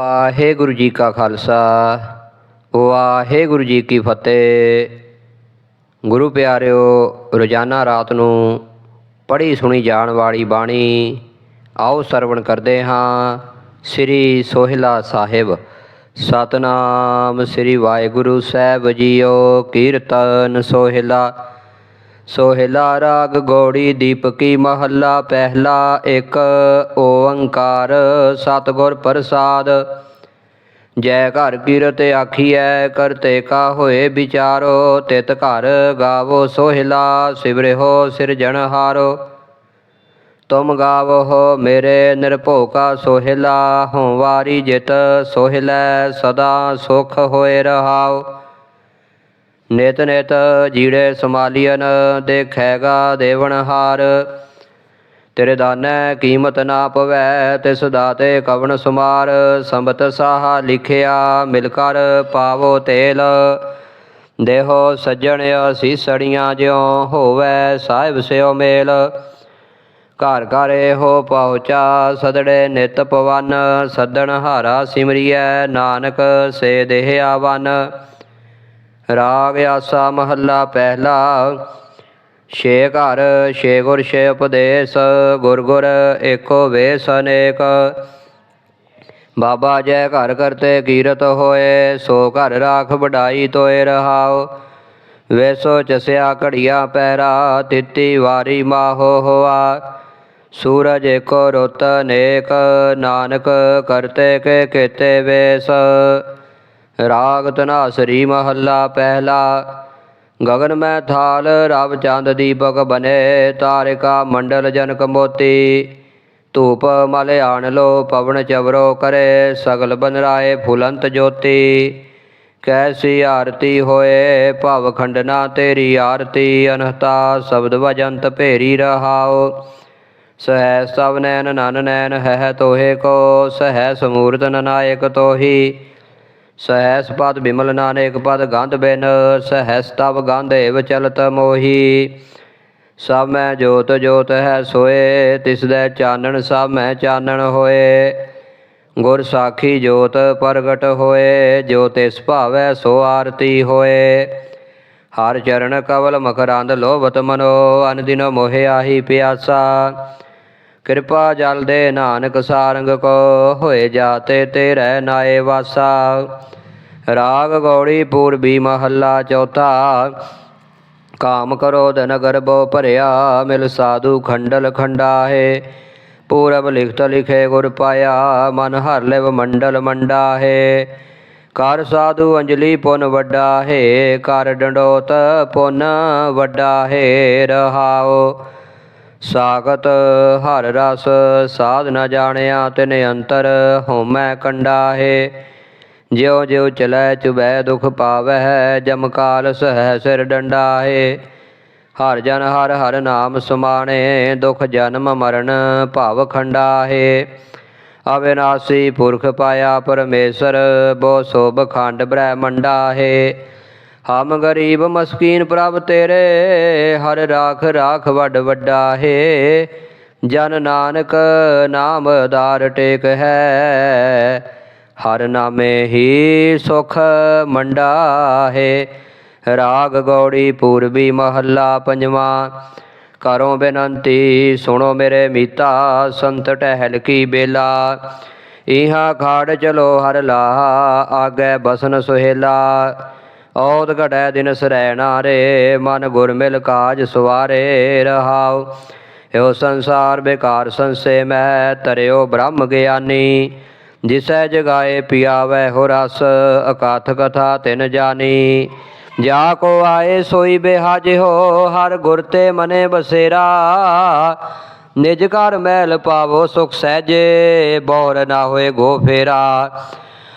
ਵਾਹਿਗੁਰੂ ਜੀ ਕਾ ਖਾਲਸਾ, ਵਾਹਿਗੁਰੂ ਜੀ ਕੀ ਫਤਿਹ। ਗੁਰੂ ਪਿਆਰਿਓ, ਰੋਜ਼ਾਨਾ ਰਾਤ ਨੂੰ ਪੜ੍ਹੀ ਸੁਣੀ ਜਾਣ ਵਾਲੀ ਬਾਣੀ ਆਓ ਸਰਵਣ ਕਰਦੇ ਹਾਂ ਸ੍ਰੀ ਸੋਹਿਲਾ ਸਾਹਿਬ। ਸਤਨਾਮ ਸ੍ਰੀ ਵਾਹਿਗੁਰੂ ਸਾਹਿਬ ਜੀਓ, ਕੀਰਤਨ ਸੋਹਿਲਾ। ਸੋਹਿਲਾ ਰਾਗ ਗੋੜੀ ਦੀਪਕੀ ਮਹੱਲਾ, ਪਹਿਲਾ ਇੱਕ ਓੰਕਾਰ, ਸਤਿਗੁਰ ਪ੍ਰਸਾਦ। ਜੈ ਘਰ ਕੀਰਤ ਆਖੀਐ ਕਰਤੇ ਕਾ ਹੋਏ ਵਿਚਾਰੋ, ਤਿਤ ਘਰ ਗਾਵੋ ਸੋਹਿਲਾ ਸਿਵਰਿਓ ਸਿਰਜਣਹਾਰੋ ਤੁਮ ਗਾਵੋ ਮੇਰੇ ਨਿਰਭਉ ਕਾ ਸੋਹਿਲਾ, ਹਉ ਵਾਰੀ ਜਿਤ ਸੋਹਿਲੈ, ਸਦਾ ਸੁਖ ਹੋਏ ਰਹਾਓ। ਨਿਤ ਨਿਤ ਜੀੜੇ ਸਮਾਲੀਅਨ ਦੇਖੈਗਾ ਦੇਵਨਹਾਰ ਤੇਰੇ ਦਾਨੈ ਕੀਮਤ ਨਾ ਪਵੈ, ਤਿਸ ਦਾਤੇ ਕਵਣ ਸੁਮਾਰ। ਸੰਬਤ ਸਾਹ ਲਿਖਿਆ, ਮਿਲ ਕਰ ਪਾਵੋ ਤੇਲ। ਦੇਹੋ ਸੱਜਣ ਅਸੀਸੜੀਆਂ ਜਿਉ ਹੋਵੈ, ਸਾਹਿਬ ਸਿਓ ਮੇਲ। ਘਰ ਘਰ ਇਹੋ ਪਹੁੰਚਾ, ਸਦੜੇ ਨਿਤ ਪਵਨ। ਸੱਦਣ ਹਾਰਾ ਸਿਮਰੀਐ, ਨਾਨਕ ਸੇ ਦੇਹ ਆਵਨ ਰਾਗ ਆਸਾ ਮਹੱਲਾ ਪਹਿਲਾ। ਛੇ ਘਰ, ਛੇ ਗੁਰ, ਛੇ ਉਪਦੇਸ਼, ਗੁਰ ਗੁਰ ਏਕੋ ਵੇਸ ਅਨੇਕ। ਬਾਬਾ ਜੈ ਘਰ ਕਰਤੇ ਕੀਰਤ ਹੋਏ, ਸੋ ਘਰ ਰਾਖ ਵਡਾਈ ਤੋਏ ਰਹਾਓ ਵੇਸੋ ਚਸਿਆ ਘੜੀਆ ਪਹਿਰਾ, ਤਿੱਤੀ ਵਾਰੀ ਮਾਹੋ ਹੋਆ। ਸੂਰਜ ਏਕੋ ਰੁੱਤ ਅਨੇਕ, ਨਾਨਕ ਕਰਤੇ ਕੇ ਕੀਤੇ ਵੇਸ। ਰਾਗ ਧਨਾਸਰੀ ਮਹੱਲਾ ਪਹਿਲਾ। ਗਗਨ ਮੈਂ ਥਾਲ, ਰਵ ਚੰਦ ਦੀਪਕ ਬਨੇ, ਤਾਰਿਕਾ ਮੰਡਲ ਜਨਕ ਮੋਤੀ। ਧੂਪ ਮਲ ਆਣ ਲੋ, ਪਵਨ ਚਵਰੋ ਕਰੇ, ਸਗਲ ਬਨਰਾਏ ਫੁਲੰਤ ਜੋਤੀ। ਕੈਸੀ ਆਰਤੀ ਹੋਏ, ਭਵ ਖੰਡਨਾ ਤੇਰੀ ਆਰਤੀ, ਅਨਹਤਾ ਸ਼ਬਦ ਵਜੰਤ ਭੇਰੀ ਰਹਾਓ ਸਹਿ ਸਭ ਨੈਨ ਨਨ ਨੈਨ ਹੈ ਤੋਹੇ ਕੋ, ਸਹਿ ਸਮੂਰਤ ਨਨਾਇਕ ਤੋਹੀ। ਸਹਸ ਪਦ ਬਿਮਲ ਨਾਨਕ ਪਦ ਗੰਧ ਬਿਨ, ਸਹਸ ਤਬ ਗੰਧ ਏਵ ਚਲਤ ਮੋਹੀ। ਸਭ ਮੈਂ ਜੋਤ ਜੋਤ ਹੈ ਸੋਏ, ਤਿਸ ਦੇ ਚਾਨਣ ਸਭ ਮੈਂ ਚਾਨਣ ਹੋਏ। ਗੁਰ ਸਾਖੀ ਜੋਤ ਪ੍ਰਗਟ ਹੋਏ, ਜੋ ਤਿਸ ਭਾਵੈ ਸੋ ਆਰਤੀ ਹੋਏ। ਹਰ ਚਰਨ ਕਵਲ ਮਕਰੰਦ ਲੋਭਤ ਮਨੋ ਅਨਦਿਨ ਮੋਹਿ ਆਹੀ ਪਿਆਸਾ। ਕਿਰਪਾ ਜਲ ਦੇ ਨਾਨਕ ਸਾਰੰਗ ਕੋ ਹੋਏ ਜਾਤੇ ਤੇਰੇ ਨਾਏ ਵਾਸਾ। ਰਾਗ ਗੌੜੀ ਪੂਰਬੀ ਮਹੱਲਾ ਚੌਥਾ। ਕਾਮ ਕਰੋਧ ਨਗਰ ਬੋ ਭਰਿਆ, ਮਿਲ ਸਾਧੂ ਖੰਡਲ ਖੰਡਾ ਹੈ ਪੂਰਬ ਲਿਖਤ ਲਿਖੇ ਗੁਰ ਪਾਇਆ, ਮਨ ਹਰ ਲਿਵ ਮੰਡਲ ਮੰਡਾਹੇ। ਕਰ ਸਾਧੂ ਅੰਜਲੀ ਪੁਨ ਵੱਡਾ ਹੈ ਕਰ ਡੰਡੋਤ ਪੁਨ ਵੱਡਾ ਹੈ ਰਹਾਓ। ਸਾਗਤ ਹਰ ਰਸ ਸਾਧ ਨ ਜਾਣਿਆ ਤਿਨ ਅੰਤਰ ਹੋਮੈ ਕੰਡਾ ਹੈ ਜਿਉ ਜਿਉ ਚਲੈ ਚੁਬੈ ਦੁਖ ਪਾਵੈ, ਜਮ ਕਾਲ ਸਹਿ ਸਿਰ ਡੰਡਾ ਹੈ ਹਰ ਜਨ ਹਰ ਹਰ ਨਾਮ ਸਮਾਣੇ, ਦੁਖ ਜਨਮ ਮਰਨ ਭਵ ਖੰਡਾ ਹੈ ਅਵਿਨਾਸੀ ਪੁਰਖ ਪਾਇਆ ਪਰਮੇਸ਼ਰ, ਬੋ ਸੋਭ ਖੰਡ ਬ੍ਰਹਮੰਡਾ ਹੈ ਹਮ ਗਰੀਬ ਮਸਕੀਨ ਪ੍ਰਭ ਤੇਰੇ, ਹਰ ਰਾਖ ਰਾਖ ਵੱਡ ਵੱਡਾ ਹੈ। ਜਨ ਨਾਨਕ ਨਾਮ ਆਧਾਰ ਟੇਕ ਹੈ, ਹਰ ਨਾਮੇ ਹੀ ਸੁਖ ਮੰਡਾ ਹੈ। ਰਾਗ ਗੌੜੀ ਪੂਰਬੀ ਮਹੱਲਾ ਪੰਜਵਾਂ, ਕਰੋ ਬੇਨੰਤੀ, ਸੁਣੋ ਮੇਰੇ ਮੀਤਾ, ਸੰਤ ਟਹਿਲ ਕੀ ਬੇਲਾ। ਇਹਾ ਖਾੜ ਚਲੋ ਹਰ ਲਾਹ, ਆਗੇ ਬਸਨ ਸੁਹੇਲਾ। ਔਦ ਘਟੈ ਦਿਨ ਸਰੈਣਾ ਰੇ ਮਨ ਗੁਰ ਮਿਲ ਕਾਜ ਸਵਾਰੇ ਰਹਾਉ। ਏਉ ਸੰਸਾਰ ਬੇਕਾਰ ਸੰਸੇ ਮੈਂ ਤਰਿਓ ਬ੍ਰਹਮ ਗਿਆਨੀ। ਜਿਸੈ ਜਗਾਏ ਪਿਆਵੈ ਹੋ ਰਸ, ਅਕਾਥ ਕਥਾ ਤਿਨ ਜਾਨੀ। ਜਾ ਕੋ ਆਏ ਸੋਈ ਬਿਹਾਜ ਹੋ ਹਰ ਗੁਰ ਤੇ ਮਨੇ ਬਸੇਰਾ। ਨਿਜ ਘਰ ਮਹਿਲ ਪਾਵੋ ਸੁਖ ਸਹਿਜੇ, ਬੋਰ ਨਾ ਹੋਏ ਗੋ ਫੇਰਾ।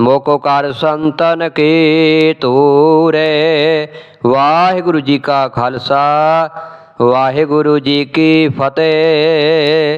ਮੁਖ ਕਰ ਸੰਤਨ ਕੀ ਤੂਰੇ ਵਾਹਿਗੁਰੂ ਜੀ ਕਾ ਖਾਲਸਾ ਵਾਹਿਗੁਰੂ ਜੀ ਕੀ ਫਤਿਹ।